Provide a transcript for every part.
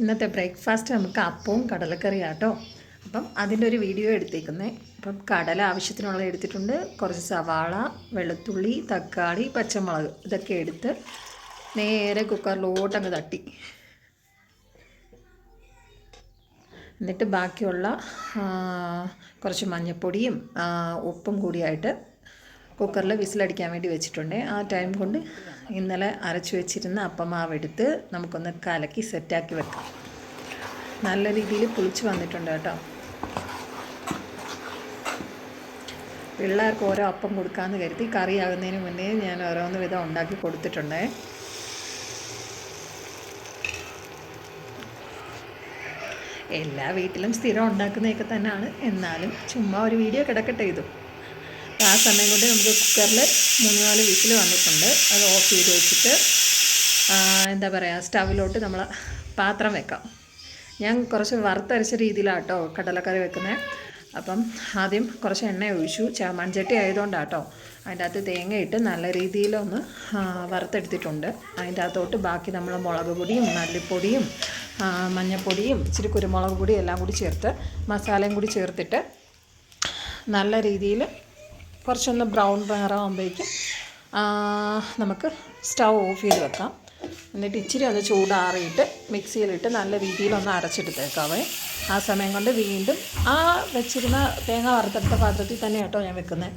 ഇന്നത്തെ ബ്രേക്ക്ഫാസ്റ്റ് നമുക്ക് അപ്പവും കടലക്കറിയാണ് കേട്ടോ അപ്പം അതിന്റെ ഒരു വീഡിയോ എടുത്തേക്കുന്നേ. അപ്പം കടല ആവശ്യത്തിനുള്ള എടുത്തിട്ടുണ്ട്. കുറച്ച് സവാള വെളുത്തുള്ളി തക്കാളി പച്ചമുളക് ഇതൊക്കെ എടുത്ത് നേരെ കുക്കറിലോട്ട് അങ്ങ് തട്ടി. എന്നിട്ട് ബാക്കിയുള്ള കുറച്ച് മഞ്ഞൾപ്പൊടിയും ഉപ്പും കൂടിയായിട്ട് കുക്കറിൽ വിസിലടിക്കാൻ വേണ്ടി വെച്ചിട്ടുണ്ട്. ആ ടൈം കൊണ്ട് ഇന്നലെ അരച്ച് വെച്ചിരുന്ന അപ്പമാവ് എടുത്ത് നമുക്കൊന്ന് കലക്കി സെറ്റാക്കി വെക്കാം. നല്ല രീതിയിൽ പുളിച്ച് വന്നിട്ടുണ്ട് കേട്ടോ. പിള്ളേർക്ക് ഓരോ അപ്പം കൊടുക്കാമെന്ന് കരുതി കറിയാകുന്നതിന് മുന്നേ ഞാൻ ഓരോന്ന് വിധം ഉണ്ടാക്കി കൊടുത്തിട്ടുണ്ട്. എല്ലാ വീട്ടിലും സ്ഥിരം ഉണ്ടാക്കുന്നതൊക്കെ തന്നെയാണ്. എന്നാലും ചുമ്മാ ഒരു വീഡിയോ കിടക്കട്ടെ ഇതും. ആ സമയം കൊണ്ട് നമുക്ക് കുക്കറിൽ മൂന്ന് നാല് വിസിൽ വന്നിട്ടുണ്ട്. അത് ഓഫ് ചെയ്ത് വെച്ചിട്ട് എന്താ പറയുക സ്റ്റവിലോട്ട് നമ്മൾ പാത്രം വെക്കാം. ഞാൻ കുറച്ച് വറുത്തരച്ച രീതിയിലാണ് കേട്ടോ കടലക്കറി വെക്കുന്നത് അപ്പം ആദ്യം കുറച്ച് എണ്ണ ഒഴിച്ചു. ച മൺചട്ടി ആയതുകൊണ്ടാട്ടോ അതിന്റെ അകത്ത് തേങ്ങ ഇട്ട് നല്ല രീതിയിലൊന്ന് വറുത്തെടുത്തിട്ടുണ്ട്. അതിന്റെ അകത്തോട്ട് ബാക്കി നമ്മൾ മുളക് പൊടിയും മല്ലിപ്പൊടിയും മഞ്ഞൾപ്പൊടിയും ഇച്ചിരി കുരുമുളക് പൊടിയും എല്ലാം കൂടി ചേർത്ത് മസാലയും കൂടി ചേർത്തിട്ട് നല്ല രീതിയിൽ കുറച്ചൊന്ന് ബ്രൗൺ കളറാകുമ്പോഴേക്കും നമുക്ക് സ്റ്റൗ ഓഫ് ചെയ്ത് വെക്കാം. എന്നിട്ട് ഇച്ചിരി ഒന്ന് ചൂടാറിയിട്ട് മിക്സിയിലിട്ട് നല്ല രീതിയിലൊന്ന് അരച്ചെടുത്തേക്കാവേ. ആ സമയം കൊണ്ട് വീണ്ടും ആ വെച്ചിരുന്ന തേങ്ങ വറുത്തെടുത്ത പാത്രത്തിൽ തന്നെ കേട്ടോ ഞാൻ വെക്കുന്നത്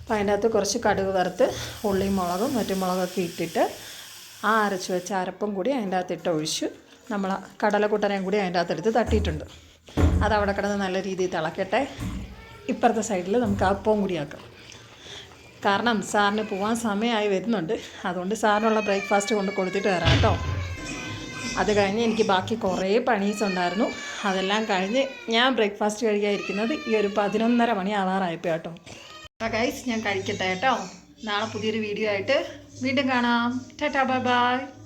അപ്പോൾ അതിന്റെ അകത്ത് കുറച്ച് കടുക് വറുത്ത് ഉള്ളിയും മുളകും മറ്റു മുളകൊക്കെ ഇട്ടിട്ട് ആ അരച്ച് വെച്ച അരപ്പും കൂടി അതിന്റെ അകത്ത് ഇട്ട് ഒഴിച്ചു നമ്മൾ കടലക്കുട്ടനെയും കൂടി അതിന്റെ അകത്തെടുത്ത് തട്ടിയിട്ടുണ്ട്. അത് അവിടെ കിടന്ന് നല്ല രീതിയിൽ തിളക്കട്ടെ. ഇപ്പുറത്തെ സൈഡിൽ നമുക്ക് അപ്പവും കൂടി ആക്കാം. കാരണം സാറിന് പോകാൻ സമയമായി വരുന്നുണ്ട്. അതുകൊണ്ട് സാറിനുള്ള ബ്രേക്ക്ഫാസ്റ്റ് കൊണ്ട് കൊടുത്തിട്ട് വരാം കേട്ടോ. അത് കഴിഞ്ഞ് എനിക്ക് ബാക്കി കുറേ പണീസ് ഉണ്ടായിരുന്നു അതെല്ലാം കഴിഞ്ഞ് ഞാൻ ബ്രേക്ക്ഫാസ്റ്റ് കഴിക്കാതിരിക്കുന്നത് ഈ ഒരു പതിനൊന്നര മണി ആവാറായപ്പോൾ കേട്ടോ. അപ്പോൾ ഗൈസ് ഞാൻ കഴിക്കട്ടെ കേട്ടോ. നാളെ പുതിയൊരു വീഡിയോ ആയിട്ട് വീണ്ടും കാണാം. Tata bye bye.